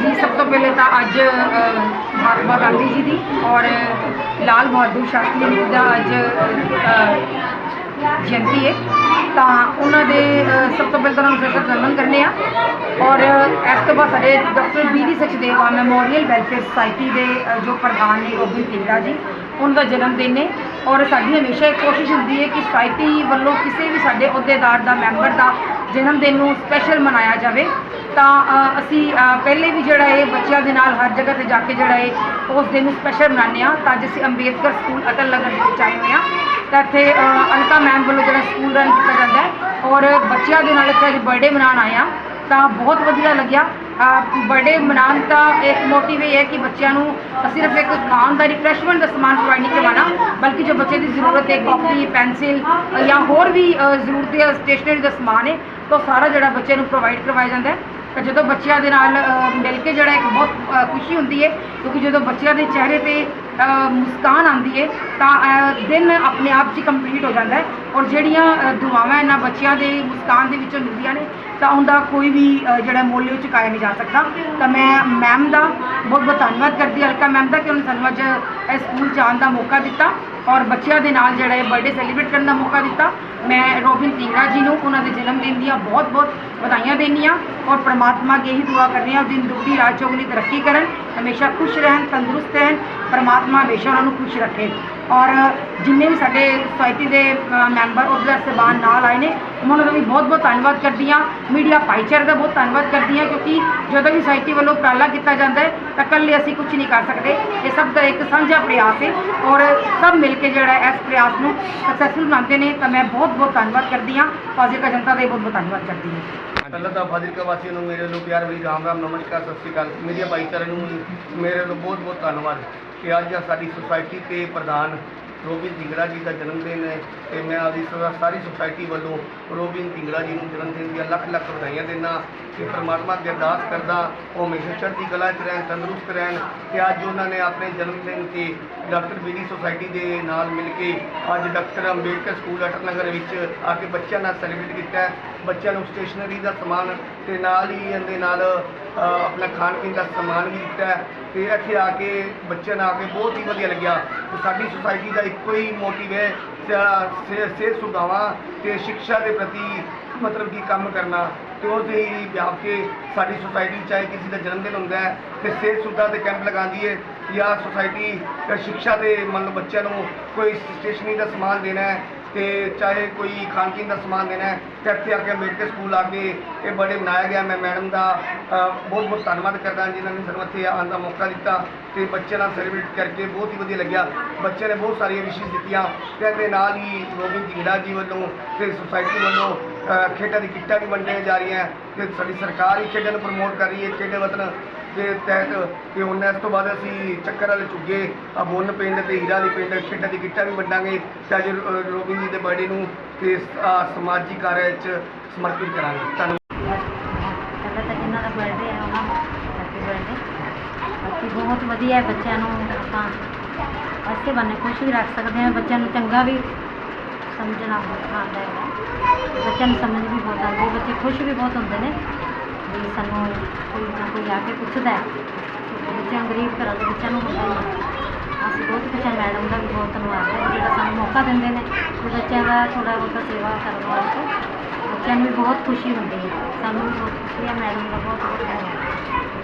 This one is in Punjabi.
ਜੀ ਸਭ ਤੋਂ ਪਹਿਲੇ ਤਾਂ ਅੱਜ ਮਹਾਤਮਾ ਗਾਂਧੀ ਜੀ ਦੀ ਔਰ ਲਾਲ ਬਹਾਦੁਰ ਸ਼ਾਸਤਰੀ ਜੀ ਦਾ ਅੱਜ ਅ, ਜਯੰਤੀ ਹੈ। ਤਾਂ ਉਹਨਾਂ ਦੇ ਸਭ ਤੋਂ ਪਹਿਲਾਂ ਤਾਂ ਉਹਨਾਂ ਨੂੰ ਸਸ਼ਸਤਰ ਨਮਨ ਕਰਨੇ ਆ। ਔਰ ਇਸ ਤੋਂ ਬਾਅਦ ਸਾਡੇ doctor B D Sachdev memorial welfare society ਦੇ ਜੋ ਪ੍ਰਧਾਨ ਨੇ ਗੋਬਿੰਦ ਟਿੰਗੜਾ ਜੀ। ਉਹਨਾਂ ਦਾ ਜਨਮ ਦਿਨ ਹੈ। ਔਰ ਸਾਡੀ ਹਮੇਸ਼ਾ ਇਹ ਕੋਸ਼ਿਸ਼ ਹੁੰਦੀ ਹੈ ਕਿ ਸੁਸਾਇਟੀ ਵੱਲੋਂ ਕਿਸੇ ਵੀ ਸਾਡੇ ਅਹੁਦੇਦਾਰ ਦਾ ਮੈਂਬਰ ਦਾ ਜਨਮ ਦਿਨ ਨੂੰ ਸਪੈਸ਼ਲ ਮਨਾਇਆ ਜਾਵੇ ਤਾਂ ਅਸੀਂ ਪਹਿਲੇ ਵੀ ਜਿਹੜਾ ਇਹ ਬੱਚਿਆਂ ਦੇ ਨਾਲ ਹਰ ਜਗ੍ਹਾ ਤੇ ਜਾ ਕੇ ਜਿਹੜਾ ਇਹ ਉਸ ਦਿਨ ਨੂੰ ਸਪੈਸ਼ਲ ਮਨਾਉਂਦੇ ਆ ਤਾਂ ਅੱਜ ਅਸੀਂ ਅੰਬੇਦਕਰ ਸਕੂਲ ਅਟਲ ਨਗਰ ਦੇ ਵਿੱਚ ਆਏ ਹੋਏ ਆ ਤਾਂ ਇੱਥੇ ਅ, ਅਲਕਾ ਮੈਮ ਵੱਲੋਂ ਜਿਹੜਾ ਸਕੂਲ ਰਨ ਕੀਤਾ ਜਾਂਦਾ ਹੈ ਔਰ ਬੱਚਿਆਂ ਦੇ ਨਾਲ ਇੱਥੇ ਅੱਜ ਬਰਥਡੇ ਮਨਾਉਣ ਆਏ ਆ ਤਾਂ ਬਹੁਤ ਵਧੀਆ ਲੱਗਿਆ। ਬਰਥਡੇ ਮਨਾਉਣ ਦਾ ਇੱਕ ਮੋਟਿਵ ਇਹ ਹੈ ਕਿ ਬੱਚਿਆਂ ਨੂੰ ਸਿਰਫ ਇੱਕ ਖਾਣ ਦਾ ਰਿਫਰੈਸ਼ਮੈਂਟ ਦਾ ਸਮਾਨ ਪ੍ਰੋਵਾਈਡ ਨਹੀਂ ਕਰਵਾਉਣਾ, ਬਲਕਿ ਜੋ ਬੱਚੇ ਦੀ ਜ਼ਰੂਰਤ ਹੈ, ਕਾਪੀ ਪੈਨਸਿਲ ਜਾਂ ਹੋਰ ਵੀ ਜ਼ਰੂਰਤ ਹੈ ਸਟੇਸ਼ਨਰੀ ਦਾ ਸਮਾਨ ਹੈ, ਤਾਂ ਉਹ ਸਾਰਾ ਜਿਹੜਾ ਬੱਚੇ ਨੂੰ ਪ੍ਰੋਵਾਈਡ ਕਰਵਾਇਆ ਜਾਂਦਾ ਹੈ। ਤਾਂ ਜਦੋਂ ਬੱਚਿਆਂ ਦੇ ਨਾਲ ਮਿਲ ਕੇ ਜਿਹੜਾ ਇੱਕ ਬਹੁਤ ਖੁਸ਼ੀ ਹੁੰਦੀ ਹੈ ਕਿਉਂਕਿ ਜਦੋਂ ਬੱਚਿਆਂ ਦੇ ਚਿਹਰੇ ਤੇ ਮੁਸਕਾਨ ਆਉਂਦੀ ਹੈ ਤਾਂ ਦਿਨ ਆਪਣੇ ਆਪ 'ਚ ਕੰਪਲੀਟ ਹੋ ਜਾਂਦਾ ਹੈ ਔਰ ਜਿਹੜੀਆਂ ਦੁਆਵਾਂ ਇਹਨਾਂ ਬੱਚਿਆਂ ਦੇ ਮੁਸਕਾਨ ਦੇ ਵਿੱਚੋਂ ਮਿਲਦੀਆਂ ਨੇ, ਤਾਂ ਉਹਦਾ ਕੋਈ ਵੀ ਜਿਹੜਾ ਮੁੱਲ ਉਹ ਚੁਕਾਇਆ ਨਹੀਂ ਜਾ ਸਕਦਾ। ਤਾਂ ਮੈਂ ਮੈਮ ਦਾ ਬਹੁਤ ਬਹੁਤ ਧੰਨਵਾਦ ਕਰਦੀ ਹਾਂ। ਅਲਕਾ ਮੈਮ ਦਾ ਕਿ ਉਹਨੇ ਸਾਨੂੰ ਅੱਜ ਇਸ ਸਕੂਲ ਜਾਣ ਦਾ ਮੌਕਾ ਦਿੱਤਾ। ਔਰ ਬੱਚਿਆਂ ਦੇ ਨਾਲ ਜਿਹੜਾ ਹੈ ਬਰਥਡੇ ਸੈਲੀਬ੍ਰੇਟ ਕਰਨ ਦਾ ਮੌਕਾ ਦਿੱਤਾ। ਮੈਂ ਰੋਬਿਨ ਟਿੰਗਰਾ ਜੀ ਨੂੰ ਉਹਨਾਂ ਦੇ ਜਨਮ ਦਿਨ ਦੀਆਂ ਬਹੁਤ ਬਹੁਤ ਵਧਾਈਆਂ ਦਿੰਦੀ ਹਾਂ ਔਰ ਪ੍ਰਮਾਤਮਾ ਅੱਗੇ ਹੀ ਦੁਆ ਕਰਨੀ ਆ ਦਿਨ ਦੁਗਣੀ ਰਾਤ ਚੌਗੁਣੀ ਤਰੱਕੀ ਕਰਨ। ਹਮੇਸ਼ਾ ਖੁਸ਼ ਰਹਿਣ, ਤੰਦਰੁਸਤ ਰਹਿਣ, ਪ੍ਰਮਾਤਮਾ ਹਮੇਸ਼ਾ ਉਹਨਾਂ ਨੂੰ ਖੁਸ਼ ਰੱਖੇ। ਔਰ ਜਿੰਨੇ ਵੀ ਸਾਡੇ ਸੁਸਾਇਟੀ ਦੇ ਮੈਂਬਰ ਉਹਦੇ ਸਬਾਨ ਨਾਲ ਆਏ ਨੇ ਮੈਂ ਉਹਨਾਂ ਦਾ ਵੀ ਬਹੁਤ ਬਹੁਤ ਧੰਨਵਾਦ ਕਰਦੀ ਹਾਂ। ਮੀਡੀਆ ਭਾਈਚਾਰੇ ਦਾ ਬਹੁਤ ਧੰਨਵਾਦ ਕਰਦੀ ਹਾਂ ਕਿਉਂਕਿ ਜਦੋਂ ਵੀ ਸੁਸਾਇਟੀ ਵੱਲੋਂ ਉਪਰਾਲਾ ਕੀਤਾ ਜਾਂਦਾ ਹੈ, ਤਾਂ ਇਕੱਲੇ ਅਸੀਂ ਕੁਝ ਨਹੀਂ ਕਰ ਸਕਦੇ। ਇਹ ਸਭ ਦਾ ਇੱਕ ਸਾਂਝਾ ਪ੍ਰਯਾਸ ਹੈ ਔਰ ਸਭ ਮਿਲ ਕੇ ਜਿਹੜਾ ਇਸ ਪ੍ਰਯਾਸ ਨੂੰ ਸਕਸੈਸਫੁਲ ਬਣਾਉਂਦੇ ਨੇ, ਤਾਂ ਮੈਂ ਬਹੁਤ ਬਹੁਤ ਧੰਨਵਾਦ ਕਰਦੀ ਹਾਂ। ਫਾਜ਼ਿਲਕਾ ਜਨਤਾ ਦਾ ਵੀ ਬਹੁਤ ਬਹੁਤ ਧੰਨਵਾਦ ਕਰਦੀ ਹਾਂ। ਪਹਿਲਾਂ ਤਾਂ ਫਾਜ਼ਿਲਕਾ ਵਾਸੀਆਂ ਨੂੰ ਮੇਰੇ ਵੱਲੋਂ ਪਿਆਰ ਭਰੀ ਰਾਮ ਰਾਮ ਨਮਸਕਾਰ, ਸਤਿ ਸ਼੍ਰੀ ਅਕਾਲ। ਮੀਡੀਆ ਭਾਈਚਾਰੇ ਨੂੰ ਮੇਰੇ ਵੱਲੋਂ ਬਹੁਤ ਬਹੁਤ ਧੰਨਵਾਦ। ਕਿ ਅੱਜ ਸਾਡੀ ਸੁਸਾਇਟੀ ਤੇ ਪ੍ਰਧਾਨ ਰੋਬਿਨ ਢਿੰਗੜਾ ਜੀ ਦਾ ਜਨਮ ਦਿਨ ਹੈ ਤੇ ਮੈਂ ਆਪਦੀ ਸਾਰੀ ਸੁਸਾਇਟੀ ਵੱਲੋਂ ਰੋਬਿਨ ਢਿੰਗੜਾ ਜੀ ਨੂੰ ਜਨਮ ਦਿਨ ਦੀਆਂ ਲੱਖ ਲੱਖ ਵਧਾਈਆਂ ਦਿੰਦਾ ਕਿ ਪਰਮਾਤਮਾ ਅੱਗੇ ਅਰਦਾਸ ਕਰਦਾ ਉਹ ਹਮੇਸ਼ਾ ਚੜ੍ਹਦੀ ਕਲਾ 'ਚ ਰਹਿਣ, ਤੰਦਰੁਸਤ ਰਹਿਣ ਤੇ ਅੱਜ ਉਹਨਾਂ ਨੇ ਆਪਣੇ ਜਨਮ ਦਿਨ ਤੇ ਡਾਕਟਰ ਬੀਡੀ ਸੁਸਾਇਟੀ ਦੇ ਨਾਲ ਮਿਲ ਕੇ ਅੱਜ ਡਾਕਟਰ ਅੰਬੇਡਕਰ ਸਕੂਲ ਅਟਲ ਨਗਰ ਵਿੱਚ ਆ ਕੇ ਬੱਚਿਆਂ ਨਾਲ ਸੈਲੀਬ੍ਰੇਟ ਕੀਤਾ ਬੱਚਿਆਂ ਨੂੰ ਸਟੇਸ਼ਨਰੀ ਦਾ ਸਮਾਨ ਤੇ ਨਾਲ ਹੀ ਇਹਦੇ ਨਾਲ ਆਪਣਾ ਖਾਣ ਪੀਣ ਦਾ ਸਮਾਨ ਵੀ ਦਿੱਤਾ ਹੈ। ਤੇ ਇੱਥੇ ਆ ਕੇ ਬੱਚਿਆਂ ਨਾਲ ਆ ਕੇ ਬਹੁਤ ਹੀ ਵਧੀਆ ਲੱਗਿਆ। ਤੇ ਸਾਡੀ ਸੁਸਾਇਟੀ ਦਾ ਇੱਕੋ ਹੀ ਮੋਟਿਵ ਹੈ ਸਿਹਤ ਸੁਧਾਵਾਂ ਤੇ ਸਿੱਖਿਆ ਦੇ ਪ੍ਰਤੀ ਮਤਲਬ ਕਿ ਕੰਮ ਕਰਨਾ। ਤੇ ਉਸ ਦੇ ਹੀ ਵਿਆਪ ਕੇ ਸਾਡੀ ਸੁਸਾਇਟੀ ਚਾਹੇ ਕਿਸੇ ਦਾ ਜਨਮ ਦਿਨ ਹੁੰਦਾ ਹੈ ਤੇ ਸਿਹਤ ਸੁਧਾ ਦੇ ਕੈਂਪ ਲਗਾਉਂਦੀ ਹੈ ਜਾਂ ਸੁਸਾਇਟੀ ਅ, ਸਿੱਖਿਆ ਦੇ ਮੰਨ ਲਓ ਬੱਚਿਆਂ ਨੂੰ ਕੋਈ ਸਟੇਸ਼ਨਰੀ ਦਾ ਸਮਾਨ ਦੇਣਾ ਹੈ ਤੇ ਚਾਹੇ ਕੋਈ ਖਾਣ ਪੀਣ ਦਾ ਸਮਾਨ ਦੇਣਾ ਹੈ, ਤੇ ਇੱਥੇ ਆ ਕੇ ਅੰਬੇਡਕਰ ਸਕੂਲ ਆ ਕੇ ਇਹ ਬੜੇ ਮਨਾਇਆ ਗਿਆ। ਮੈਂ ਮੈਡਮ ਦਾ ਬਹੁਤ ਬਹੁਤ ਧੰਨਵਾਦ ਕਰਦਾ ਜਿਨ੍ਹਾਂ ਨੇ ਸਾਨੂੰ ਇੱਥੇ ਆਉਣ ਦਾ ਮੌਕਾ ਦਿੱਤਾ ਤੇ ਬੱਚਿਆਂ ਨਾਲ ਸੈਲੀਬ੍ਰੇਟ ਕਰਕੇ ਬਹੁਤ ਹੀ ਵਧੀਆ ਲੱਗਿਆ। ਬੱਚਿਆਂ ਨੇ ਬਹੁਤ ਸਾਰੀਆਂ ਵਿਸ਼ੇਸ਼ ਦਿੱਤੀਆਂ ਤੇ ਇਹਦੇ ਨਾਲ ਹੀ ਰੋਬਿਨ ਢਿੰਗੜਾ ਜੀ ਵੱਲੋਂ ਤੇ ਸੁਸਾਇਟੀ ਵੱਲੋਂ ਖੇਡਾਂ ਦੀ ਕਿੱਟਾਂ ਵੀ ਵੰਡੀਆਂ ਜਾ ਰਹੀਆਂ। ਤੇ ਸਾਡੀ ਸਰਕਾਰ ਹੀ ਖੇਡਾਂ ਨੂੰ ਪ੍ਰਮੋਟ ਕਰ ਰਹੀ ਹੈ, ਖੇਡਾਂ ਵਤਨ ਦੇ ਤਹਿਤ ਤੇ ਹੁਣ ਇਸ ਤੋਂ ਬਾਅਦ ਅਸੀਂ ਚੱਕਰ ਵਾਲੇ ਚੁੱਗੇ ਅਬੋਨ ਪਿੰਡ ਤੇ ਹੀਰਾ ਦੇ ਪਿੰਡ, ਖੇਡਾਂ ਦੀ ਕਿੱਟਾਂ ਵੀ ਵੰਡਾਂਗੇ। ਤੇ ਅੱਜ ਰੋ- ਰੋਬਿਨ ਜੀ ਦੇ ਬਰਥਡੇ ਨੂੰ ਤੇ ਸਮਾਜਿਕ ਸਮਾਜੀ ਕਾਰਜ 'ਚ ਸਮਰਪਿਤ ਕਰਾਂਗੇ। ਧੰਨਵਾਦ। ਪਹਿਲਾਂ ਦਾ ਬਰਥਡੇ ਹੈਪੀ ਬਰਥਡੇ ਬਾਕੀ ਬਹੁਤ ਵਧੀਆ ਹੈ ਬੱਚਿਆਂ ਨੂੰ ਆਪਾਂ ਐਸੇ ਬੰਨੇ ਖੁਸ਼ ਵੀ ਰੱਖ ਸਕਦੇ ਹਾਂ। ਬੱਚਿਆਂ ਨੂੰ ਚੰਗਾ ਵੀ ਸਮਝਣਾ ਆਉਂਦਾ ਹੈ ਬੱਚਿਆਂ ਨੂੰ ਸਮਝ ਵੀ ਬਹੁਤ ਆਉਂਦੀ ਹੈ। ਬੱਚੇ ਖੁਸ਼ ਵੀ ਬਹੁਤ ਹੁੰਦੇ ਨੇ। ਵੀ ਸਾਨੂੰ ਕੋਈ ਨਾ ਕੋਈ ਆ ਕੇ ਪੁੱਛਦਾ ਹੈ। ਬੱਚਿਆਂ ਗਰੀਬ ਘਰਾਂ ਦੇ ਬੱਚਿਆਂ ਨੂੰ ਹੁੰਦਾ ਹੀ ਹੈ। ਅਸੀਂ ਬਹੁਤ ਖੁਸ਼ ਹਾਂ, ਮੈਡਮ ਦਾ ਵੀ ਬਹੁਤ ਧੰਨਵਾਦ ਹੈ। ਜਿਹੜਾ ਸਾਨੂੰ ਮੌਕਾ ਦਿੰਦੇ ਨੇ ਤੇ ਬੱਚਿਆਂ ਦਾ ਥੋੜ੍ਹਾ ਬਹੁਤਾ ਸੇਵਾ ਕਰਨ ਵਾਸਤੇ, ਬੱਚਿਆਂ ਨੂੰ ਵੀ ਬਹੁਤ ਖੁਸ਼ੀ ਹੁੰਦੀ ਹੈ। ਸਾਨੂੰ ਵੀ ਬਹੁਤ ਖੁਸ਼ੀ ਹੈ, ਮੈਡਮ ਦਾ ਬਹੁਤ ਬਹੁਤ ਧੰਨਵਾਦ।